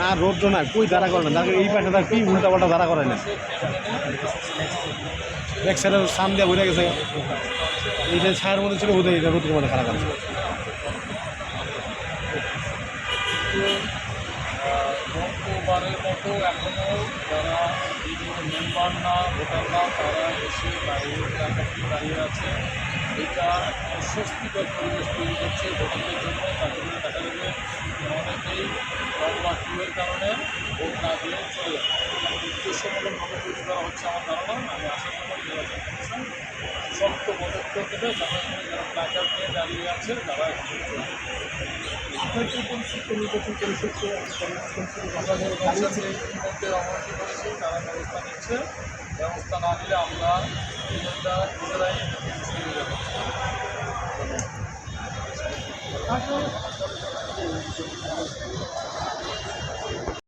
না, রৌদ্র না কই দাঁড়া করে না? এই পাশে তার কি উল্টা পাল্টা দাঁড়া করে না। এক সাইডে সাম দিয়ে ঘুরে গেছে। এই এইটা ছায়ের মধ্যে ছিল বোধহয় এটা রৌদ্রের মধ্যে খারাপ আছে। পরিবেশ কারণে ভোট না দিয়ে চলে উদ্দেশ্যমূলকভাবে তৈরি করা হচ্ছে আমার ধারণা। আমি আশা করব নির্বাচন কমিশন শক্ত পদক্ষেপ দেবে যারা যারা প্ল্যাকার্ড নিয়ে দাঁড়িয়ে আছে, তারা ইতিমধ্যে রমণী করেছি তারা ব্যবস্থা নিচ্ছে ব্যবস্থা না আমরা